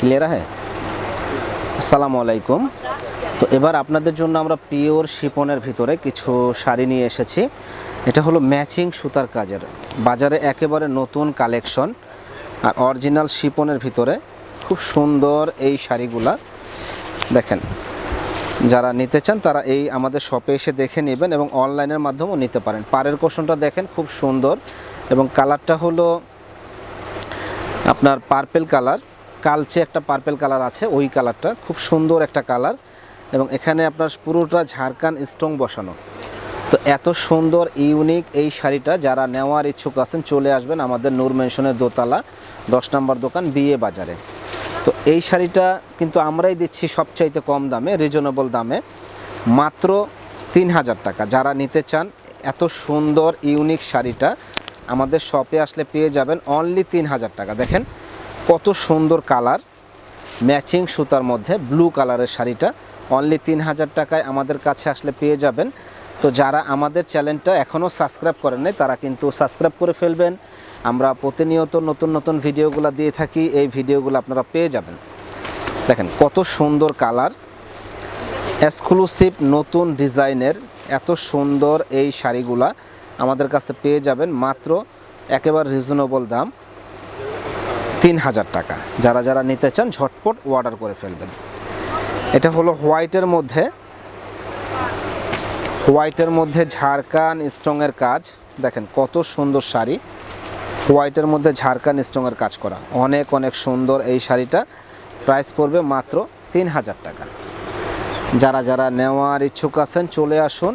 Clear হ্যাঁ আসসালামু আলাইকুম। তো এবার আপনাদের জন্য আমরা পিওর শিপনের ভিতরে কিছু শাড়ি নিয়ে এসেছি। এটা হলো ম্যাচিং সুতার কাজের। বাজারে একেবারে নতুন কালেকশন আর অরিজিনাল শিপনের ভিতরে খুব সুন্দর এই শাড়িগুলা। দেখেন, যারা নিতে চান তারা এই আমাদের শপে এসে দেখে নেবেন এবং অনলাইনের মাধ্যমেও নিতে পারেন। পাড়ের কোশনটা দেখেন খুব সুন্দর এবং কালারটা হলো আপনার পার্পেল কালার কালচে একটা পার্পেল কালার আছে, ওই কালারটা খুব সুন্দর একটা কালার এবং এখানে আপনার পুরোটা ঝাড়খান স্টোন বসানো। তো এত সুন্দর ইউনিক এই শাড়িটা যারা নেওয়ার ইচ্ছুক আছেন, চলে আসবেন আমাদের নূর মেনশনের দোতলা, দশ নম্বর দোকান, বিয়ে বাজারে। তো এই শাড়িটা কিন্তু আমরাই দিচ্ছি সবচাইতে কম দামে রিজনেবল দামে, মাত্র তিন হাজার টাকা। যারা নিতে চান, এত সুন্দর ইউনিক শাড়িটা আমাদের শপে আসলে পেয়ে যাবেন অনলি তিন হাজার টাকা। দেখেন কত সুন্দর কালার। ম্যাচিং সুতার মধ্যে ব্লু কালারের শাড়িটা। অনলি তিন হাজার টাকায় আমাদের কাছে আসলে পেয়ে যাবেন। তো যারা আমাদের চ্যানেলটা এখনও সাবস্ক্রাইব করেন নাই, তারা কিন্তু সাবস্ক্রাইব করে ফেলবেন। আমরা প্রতিনিয়ত নতুন নতুন ভিডিওগুলো দিয়ে থাকি, এই ভিডিওগুলো আপনারা পেয়ে যাবেন। দেখেন কত সুন্দর কালার। এক্সক্লুসিভ নতুন ডিজাইনের এত সুন্দর এই শাড়িগুলা আমাদের কাছে পেয়ে যাবেন। মাত্র একেবারে রিজনেবল দাম। তিন হাজার টাকা। যারা যারা নিতে চান, ঝটপট অর্ডার করে ফেলবেন। এটা হলো হোয়াইটের মধ্যে হোয়াইটের মধ্যে ঝাড়খান স্ট্রংয়ের কাজ। দেখেন কত সুন্দর শাড়ি। হোয়াইটের মধ্যে ঝাড়খান স্ট্রংয়ের কাজ করা। অনেক অনেক সুন্দর এই শাড়িটা। প্রাইস পড়বে মাত্র তিন হাজার টাকা। যারা যারা নেওয়ার ইচ্ছুক আছেন, চলে আসুন।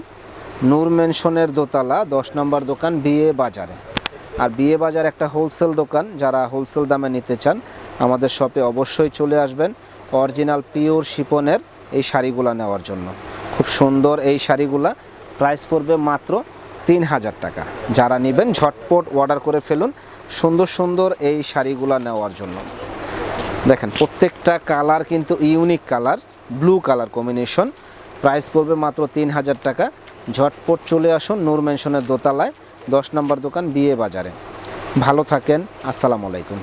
নূর মেনশনের দোতলা, দশ নম্বর দোকান বিয়ে বাজারে। আর বিয়ে বাজার একটা হোলসেল দোকান, যারা হোলসেল দামে নিতে চান, আমাদের শপে অবশ্যই চলে আসবেন অরিজিনাল পিওর শিপনের এই শাড়িগুলো নেওয়ার জন্য। খুব সুন্দর এই শাড়িগুলা, প্রাইস পড়বে মাত্র তিন হাজার টাকা। যারা নেবেন, ঝটপট অর্ডার করে ফেলুন, সুন্দর সুন্দর এই শাড়িগুলা নেওয়ার জন্য। দেখেন, প্রত্যেকটা কালার কিন্তু unique colour, blue colour combination. Price পড়বে মাত্র তিন হাজার টাকা। ঝটপট চলে আসুন নূর মেনশনের দোতলায়। দশ নম্বর দোকান বিএ বাজারে। ভালো থাকেন আসসালামু আলাইকুম।